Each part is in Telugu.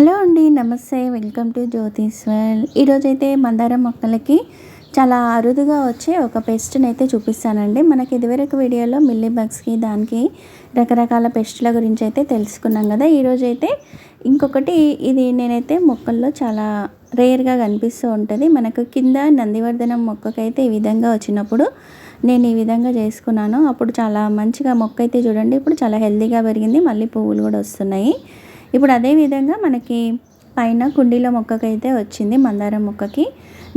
హలో అండి నమస్తే. వెల్కమ్ టు జ్యోతిష్వల్ ఈరోజైతే మందారం మొక్కలకి చాలా అరుదుగా వచ్చే ఒక పెస్ట్ని అయితే చూపిస్తానండి. మనకి ఇదివరకు వీడియోలో మిల్లీ బగ్స్కి దానికి రకరకాల పెస్ట్ల గురించి అయితే తెలుసుకున్నాం కదా. ఈరోజైతే ఇంకొకటి ఇది నేనైతే మొక్కల్లో చాలా రేర్గా కనిపిస్తూ ఉంటుంది. మనకు కింద నందివర్ధనం మొక్కకైతే ఈ విధంగా వచ్చినప్పుడు నేను ఈ విధంగా చేసుకున్నాను. అప్పుడు చాలా మంచిగా మొక్క అయితే చూడండి ఇప్పుడు చాలా హెల్తీగా పెరిగింది. మళ్ళీ పువ్వులు కూడా వస్తున్నాయి. ఇప్పుడు అదే విధంగా మనకి పైన కుండీలో మొక్కకైతే వచ్చింది మందారం మొక్కకి.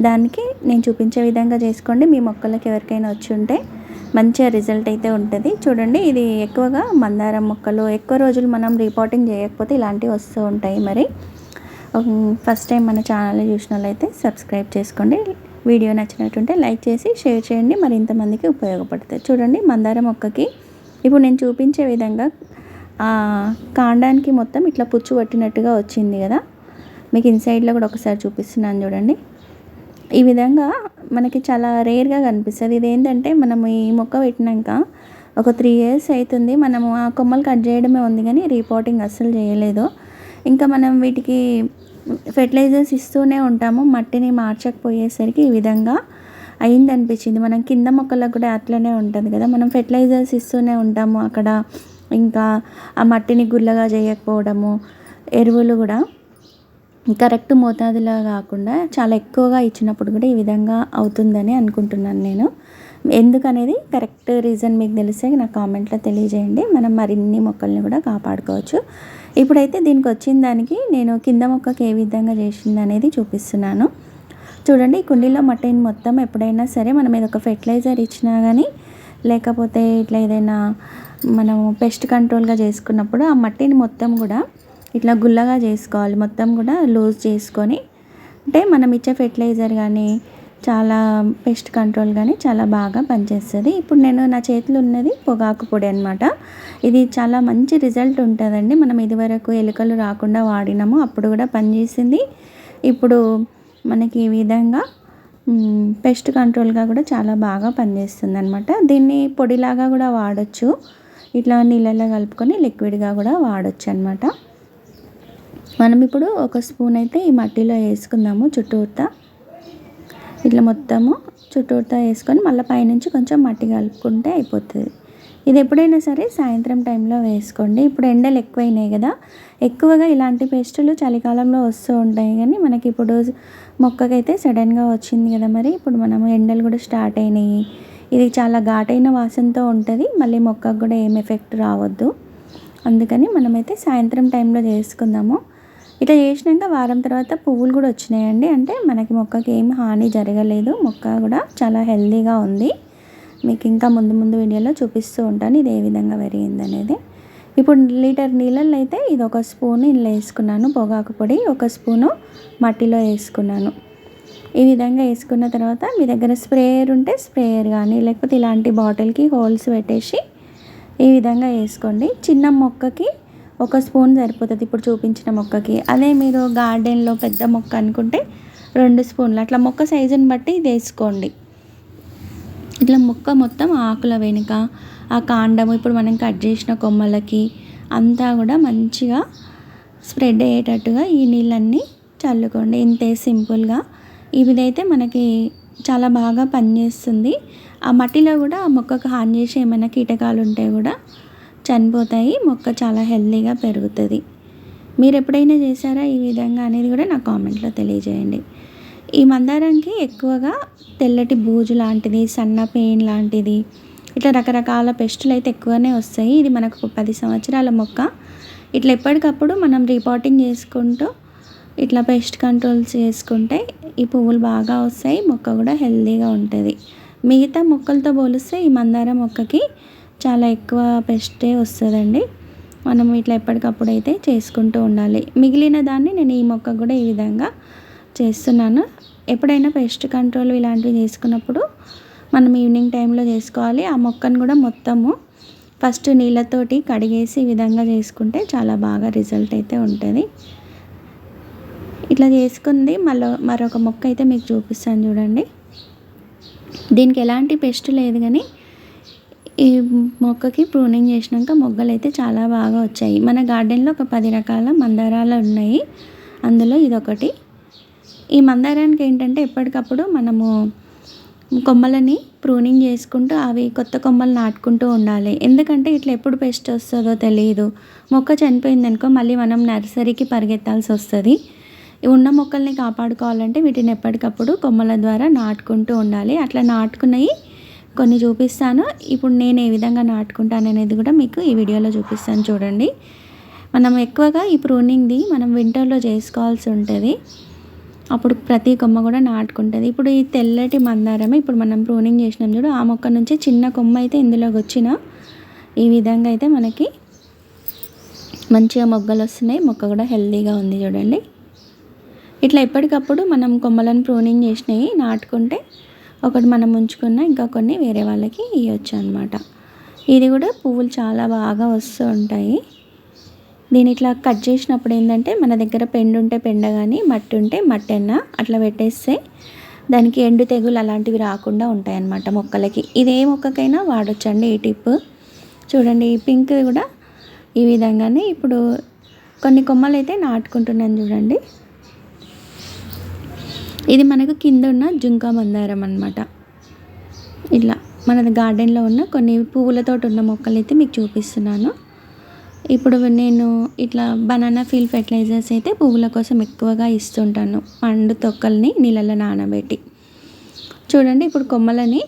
దానికి నేను చూపించే విధంగా చేసుకోండి. మీ మొక్కలకి ఎవరికైనా వచ్చి ఉంటే మంచిగా రిజల్ట్ అయితే ఉంటుంది. చూడండి ఇది ఎక్కువగా మందారం మొక్కలు ఎక్కువ రోజులు మనం రిపోర్టింగ్ చేయకపోతే ఇలాంటివి వస్తూ ఉంటాయి మరి. ఫస్ట్ టైం మన ఛానల్ చూసిన వాళ్ళైతే సబ్స్క్రైబ్ చేసుకోండి. వీడియో నచ్చినట్టుంటే లైక్ చేసి షేర్ చేయండి. మరి ఇంతమందికి ఉపయోగపడుతుంది. చూడండి మందారం మొక్కకి. ఇప్పుడు నేను చూపించే విధంగా కాండానికి మొత్తం ఇట్లా పుచ్చు పట్టినట్టుగా వచ్చింది కదా. మీకు ఇన్సైడ్లో కూడా ఒకసారి చూపిస్తున్నాను చూడండి. ఈ విధంగా మనకి చాలా రేర్గా కనిపిస్తుంది. ఇది ఏంటంటే మనం ఈ మొక్క పెట్టినాక ఒక త్రీ ఇయర్స్ అవుతుంది మనము ఆ కొమ్మలు కట్ చేయడమే ఉంది కానీ రిపోర్టింగ్ అస్సలు చేయలేదు. ఇంకా మనం వీటికి ఫెర్టిలైజర్స్ ఇస్తూనే ఉంటాము. మట్టిని మార్చకపోయేసరికి ఈ విధంగా అయింది అనిపించింది మనం కింద మొక్కలకు కూడా అట్లనే ఉంటుంది కదా. మనం ఫెర్టిలైజర్స్ ఇస్తూనే ఉంటాము అక్కడ. ఇంకా ఆ మట్టిని గుల్లగా చేయకపోవడము ఎరువులు కూడా కరెక్ట్ మోతాదులో కాకుండా చాలా ఎక్కువగా ఇచ్చినప్పుడు కూడా ఈ విధంగా అవుతుందని అనుకుంటున్నాను నేను. ఎందుకనేది కరెక్ట్ రీజన్ మీకు తెలిస్తే నా కామెంట్లో తెలియజేయండి. మనం మరిన్ని మొక్కల్ని కూడా కాపాడుకోవచ్చు. ఇప్పుడైతే దీనికి వచ్చిన దానికి నేను కింద మొక్కకి ఏ విధంగా చేసింది అనేది చూపిస్తున్నాను. చూడండి ఈ కుండీలో మట్టిని మొత్తం ఎప్పుడైనా సరే మనం ఏదో ఒక ఫెర్టిలైజర్ ఇచ్చినా కానీ లేకపోతే ఇట్లా ఏదైనా మనము పెస్ట్ కంట్రోల్గా చేసుకున్నప్పుడు ఆ మట్టిని మొత్తం కూడా ఇట్లా గుల్లగా చేసుకోవాలి. మొత్తం కూడా లూజ్ చేసుకొని అంటే మనం ఇచ్చే ఫెర్టిలైజర్ కానీ చాలా పెస్ట్ కంట్రోల్ కానీ చాలా బాగా పనిచేస్తుంది. ఇప్పుడు నేను నా చేతిలో ఉన్నది పొగాకు పొడి అనమాట ఇది చాలా మంచి రిజల్ట్ ఉంటుందండి. మనం ఇదివరకు ఎలుకలు రాకుండా వాడినాము అప్పుడు కూడా పనిచేసింది. ఇప్పుడు మనకి ఈ విధంగా పెస్ట్ కంట్రోల్గా కూడా చాలా బాగా పనిచేస్తుంది అనమాట దీన్ని పొడిలాగా కూడా వాడచ్చు. ఇట్లా నీళ్ళల్లో కలుపుకొని లిక్విడ్గా కూడా వాడచ్చు అనమాట మనం ఇప్పుడు ఒక స్పూన్ అయితే ఈ మట్టిలో వేసుకుందాము చుట్టూతా. ఇట్లా మొత్తము చుట్టూతా వేసుకొని మళ్ళీ పైనుంచి కొంచెం మట్టి కలుపుకుంటే అయిపోతుంది. ఇది ఎప్పుడైనా సరే సాయంత్రం టైంలో వేసుకోండి. ఇప్పుడు ఎండలు ఎక్కువైనాయి కదా ఎక్కువగా ఇలాంటి పేస్టులు చలికాలంలో వస్తూ ఉంటాయి కానీ మనకి ఇప్పుడు మొక్కకైతే సడన్గా వచ్చింది కదా మరి. ఇప్పుడు మనము ఎండలు కూడా స్టార్ట్ అయినాయి. ఇది చాలా ఘాటైన వాసనతో ఉంటుంది. మళ్ళీ మొక్కకు కూడా ఏం ఎఫెక్ట్ రావద్దు. అందుకని మనమైతే సాయంత్రం టైంలో చేసుకుందాము. ఇట్లా చేసినాక వారం తర్వాత పువ్వులు కూడా వచ్చినాయండి. అంటే మనకి మొక్కకి ఏం హాని జరగలేదు. మొక్క కూడా చాలా హెల్తీగా ఉంది. మీకు ఇంకా ముందు ముందు వీడియోలో చూపిస్తూ ఉంటాను ఇది ఏ విధంగా పెరిగింది అనేది. ఇప్పుడు లీటర్ నీళ్ళల్లో అయితే ఇది ఒక స్పూన్ ఇంట్లో వేసుకున్నాను. పొగాకు పొడి ఒక స్పూను మట్టిలో వేసుకున్నాను. ఈ విధంగా వేసుకున్న తర్వాత మీ దగ్గర స్ప్రేయర్ ఉంటే స్ప్రేయర్ కానీ లేకపోతే ఇలాంటి బాటిల్కి హోల్స్ పెట్టేసి ఈ విధంగా వేసుకోండి. చిన్న మొక్కకి ఒక స్పూన్ సరిపోతుంది. ఇప్పుడు చూపించిన మొక్కకి. అదే మీరు గార్డెన్లో పెద్ద మొక్క అనుకుంటే రెండు స్పూన్లు. అట్లా మొక్క సైజుని బట్టి ఇది వేసుకోండి. ఇట్లా మొక్క మొత్తం ఆకుల వెనుక ఆ కాండం ఇప్పుడు మనం కట్ చేసిన కొమ్మలకి అంతా కూడా మంచిగా స్ప్రెడ్ అయ్యేటట్టుగా ఈ నీళ్ళన్నీ చల్లుకోండి. ఇంతే సింపుల్గా. ఇవిదైతే మనకి చాలా బాగా పనిచేస్తుంది. ఆ మట్టిలో కూడా ఆ మొక్కకు హాని చేసే ఏమైనా కీటకాలు ఉంటే కూడా చనిపోతాయి. మొక్క చాలా హెల్తీగా పెరుగుతుంది. మీరు ఎప్పుడైనా చేశారా ఈ విధంగా అనేది కూడా నా కామెంట్లో తెలియజేయండి. ఈ మందారానికి ఎక్కువగా తెల్లటి బూజు లాంటిది సన్న పెయిన్ లాంటిది ఇట్లా రకరకాల పెస్టులు అయితే ఎక్కువనే వస్తాయి. ఇది మనకు పది సంవత్సరాల మొక్క. ఇట్లా ఎప్పటికప్పుడు మనం రిపోర్టింగ్ చేసుకుంటూ ఇట్లా పెస్ట్ కంట్రోల్స్ చేసుకుంటే ఈ పువ్వులు బాగా వస్తాయి మొక్క కూడా హెల్తీగా ఉంటుంది. మిగతా మొక్కలతో పోలిస్తే ఈ మందార మొక్కకి చాలా ఎక్కువ పెస్టే వస్తుందండి. మనం ఇట్లా ఎప్పటికప్పుడు అయితే చేసుకుంటూ ఉండాలి. మిగిలిన దాన్ని నేను ఈ మొక్క కూడా ఈ విధంగా చేస్తున్నాను. ఎప్పుడైనా పెస్ట్ కంట్రోల్ ఇలాంటివి చేసుకున్నప్పుడు మనం ఈవినింగ్ టైంలో చేసుకోవాలి. ఆ మొక్కను కూడా మొత్తము ఫస్ట్ నీళ్ళతోటి కడిగేసి ఈ విధంగా చేసుకుంటే చాలా బాగా రిజల్ట్ అయితే ఉంటుంది. ఇట్లా చేసుకుంది. మళ్ళీ మరొక మొక్క అయితే మీకు చూపిస్తాను చూడండి. దీనికి ఎలాంటి పెస్ట్ లేదు కానీ ఈ మొక్కకి ప్రూనింగ్ చేసినాక మొగ్గలు అయితే చాలా బాగా వచ్చాయి. మన గార్డెన్లో ఒక పది రకాల మందారాలు ఉన్నాయి. అందులో ఇదొకటి. ఈ మందారానికి ఏంటంటే ఎప్పటికప్పుడు మనము కొమ్మలని ప్రూనింగ్ చేసుకుంటూ అవి కొత్త కొమ్మలు నాటుకుంటూ ఉండాలి. ఎందుకంటే ఇట్లా ఎప్పుడు పెస్ట్ వస్తుందో తెలియదు మొక్క చనిపోయిందనుకో మళ్ళీ మనం నర్సరీకి పరిగెత్తాల్సి వస్తుంది. ఉన్న మొక్కల్ని కాపాడుకోవాలంటే వీటిని ఎప్పటికప్పుడు కొమ్మల ద్వారా నాటుకుంటూ ఉండాలి. అట్లా నాటుకున్నవి కొన్ని చూపిస్తాను. ఇప్పుడు నేను ఏ విధంగా నాటుకుంటాను అనేది కూడా మీకు ఈ వీడియోలో చూపిస్తాను చూడండి. మనం ఎక్కువగా ఈ ప్రూనింగ్ది మనం వింటర్లో చేసుకోవాల్సి ఉంటుంది. అప్పుడు ప్రతి కొమ్మ కూడా నాటుకుంటుంది. ఇప్పుడు ఈ తెల్లటి మందారమే ఇప్పుడు మనం ప్రూనింగ్ చేసినాం చూడు ఆ మొక్క నుంచి చిన్న కొమ్మ అయితే ఇందులోకి వచ్చిన ఈ విధంగా అయితే మనకి మంచిగా మొగ్గలు వస్తున్నాయి. మొక్క కూడా హెల్తీగా ఉంది చూడండి. ఇట్లా ఎప్పటికప్పుడు మనం కొమ్మలను ప్రూనింగ్ చేసినవి నాటుకుంటే ఒకటి మనం ఉంచుకున్న ఇంకా కొన్ని వేరే వాళ్ళకి ఇవ్వచ్చు అనమాట ఇది కూడా పువ్వులు చాలా బాగా వస్తూ ఉంటాయి. దీని ఇట్లా కట్ చేసినప్పుడు ఏంటంటే మన దగ్గర పెండు ఉంటే పెండ కానీ మట్టి ఉంటే మట్టెన్న అట్లా పెట్టేస్తే దానికి ఎండు తెగులు అలాంటివి రాకుండా ఉంటాయి అన్నమాట మొక్కలకి. ఇదే మొక్కకైనా వాడొచ్చండి ఈ టిప్. చూడండి ఈ పింక్ కూడా ఈ విధంగానే ఇప్పుడు కొన్ని కొమ్మలు అయితే నాటుకుంటున్నాను చూడండి. ఇది మనకు కింద ఉన్న జుంకా మందారం అనమాట ఇట్లా మన గార్డెన్లో ఉన్న కొన్ని పువ్వులతో ఉన్న మొక్కలు అయితే మీకు చూపిస్తున్నాను. ఇప్పుడు నేను ఇట్లా బనానా ఫీల్ ఫెర్టిలైజర్స్ అయితే పువ్వుల కోసం ఎక్కువగా ఇస్తుంటాను. పండు తొక్కల్ని నీళ్ళలో నానబెట్టి. చూడండి ఇప్పుడు కొమ్మలని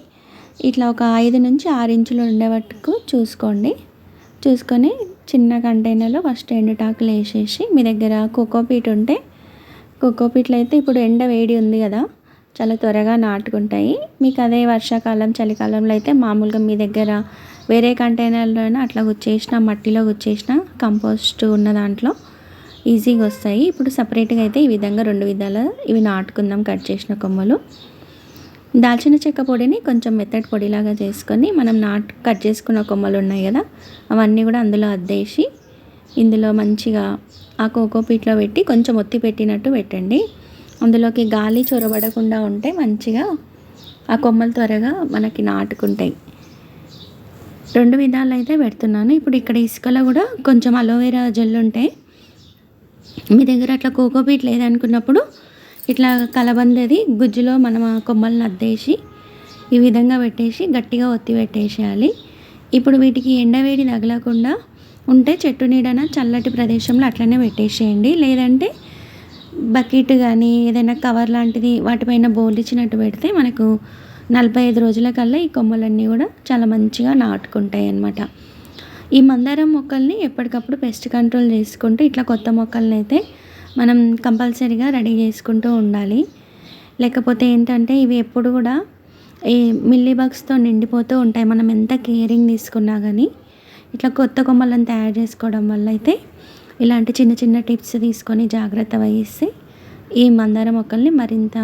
ఇట్లా ఒక ఐదు నుంచి ఆరు ఇంచులు ఉండేవట్టుకు చూసుకోండి. చూసుకొని చిన్న కంటైనర్లో ఫస్ట్ ఎండుటాకులు వేసేసి మీ దగ్గర కోకోపీట్ ఉంటే కోకోపీట్లు అయితే ఇప్పుడు ఎండ వేడి ఉంది కదా చాలా త్వరగా నాటుకుంటాయి. మీకు అదే వర్షాకాలం చలికాలంలో అయితే మామూలుగా మీ దగ్గర వేరే కంటైనర్లోనే అట్లా గుచ్చేసిన మట్టిలో గుచ్చేసిన కంపోస్ట్ ఉన్న దాంట్లో ఈజీగా వస్తాయి. ఇప్పుడు సపరేట్గా అయితే ఈ విధంగా రెండు విధాలు ఇవి నాటుకుందాం కట్ చేసిన కొమ్మలు. దాల్చిన చెక్క పొడిని కొంచెం మెత్తటి పొడిలాగా చేసుకొని మనం నాటు కట్ చేసుకున్న కొమ్మలు ఉన్నాయి కదా అవన్నీ కూడా అందులో అద్దేసి ఇందులో మంచిగా ఆ కోకోపీట్లో పెట్టి కొంచెం ఒత్తి పెట్టినట్టు పెట్టండి. అందులోకి గాలి చొరబడకుండా ఉంటే మంచిగా ఆ కొమ్మలు త్వరగా మనకి నాటుకుంటాయి. రెండు విధాలు అయితే పెడుతున్నాను. ఇప్పుడు ఇక్కడ ఇసుకలో కూడా కొంచెం అలోవెరా జెల్ ఉంటాయి మీ దగ్గర అట్లా కోకోపీట్ లేదనుకున్నప్పుడు ఇట్లా కలబందది గుజ్జులో మనం ఆ కొమ్మలను అద్దేసి ఈ విధంగా పెట్టేసి గట్టిగా ఒత్తి పెట్టేసేయాలి. ఇప్పుడు వీటికి ఎండవేడి తగలకుండా ఉంటే చెట్టు నీడన చల్లటి ప్రదేశంలో అట్లనే పెట్టేసేయండి. లేదంటే బకెట్ కానీ ఏదైనా కవర్ లాంటిది వాటిపైన బోలిచ్చినట్టు పెడితే మనకు నలభై ఐదు రోజుల కల్లా ఈ కొమ్మలన్నీ కూడా చాలా మంచిగా నాటుకుంటాయి అన్నమాట. ఈ మందారం మొక్కల్ని ఎప్పటికప్పుడు పెస్ట్ కంట్రోల్ చేసుకుంటూ ఇట్లా కొత్త మొక్కల్ని అయితే మనం కంపల్సరీగా రెడీ చేసుకుంటూ ఉండాలి. లేకపోతే ఏంటంటే ఇవి ఎప్పుడు కూడా ఈ మిల్లీ బగ్స్తో నిండిపోతూ ఉంటాయి. మనం ఎంత కేరింగ్ తీసుకున్నా కానీ ఇట్లా కొత్త కొమ్మలను తయారు చేసుకోవడం వల్ల అయితే ఇలాంటి చిన్న చిన్న టిప్స్ తీసుకొని జాగ్రత్త వహిస్తే ఈ మందార మొక్కల్ని మరింత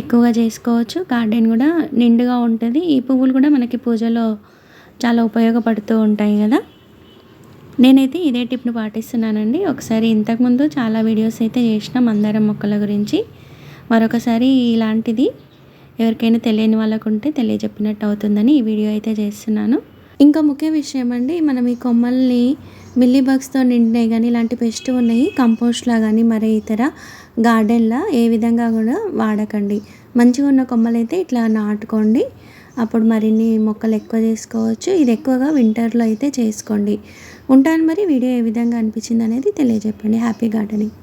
ఎక్కువగా చేసుకోవచ్చు. గార్డెన్ కూడా నిండుగా ఉంటుంది. ఈ పువ్వులు కూడా మనకి పూజలో చాలా ఉపయోగపడుతూ ఉంటాయి కదా. నేనైతే ఇదే టిప్ను పాటిస్తున్నానండి. ఒకసారి ఇంతకుముందు చాలా వీడియోస్ అయితే చేసిన మందారం మొక్కల గురించి. మరొకసారి ఇలాంటిది ఎవరికైనా తెలియని వాళ్ళకు ఉంటే తెలియజెప్పినట్టు అవుతుందని ఈ వీడియో అయితే చేస్తున్నాను. ఇంకా ముఖ్య విషయం అండి మనం ఈ కొమ్మల్ని మిల్లీ బగ్స్తో నిండినాయి కానీ ఇలాంటి పెస్ట్ ఉన్నాయి కంపోస్ట్లా కానీ మరి ఇతర గార్డెన్లా ఏ విధంగా కూడా వాడకండి. మంచిగా ఉన్న కొమ్మలైతే ఇట్లా నాటుకోండి. అప్పుడు మరిన్ని మొక్కలు ఎక్కువ చేసుకోవచ్చు. ఇది ఎక్కువగా వింటర్లో అయితే చేసుకోండి. ఉంటాను మరి వీడియో ఏ విధంగా అనిపించింది అనేది తెలియజెప్పండి. Happy gardening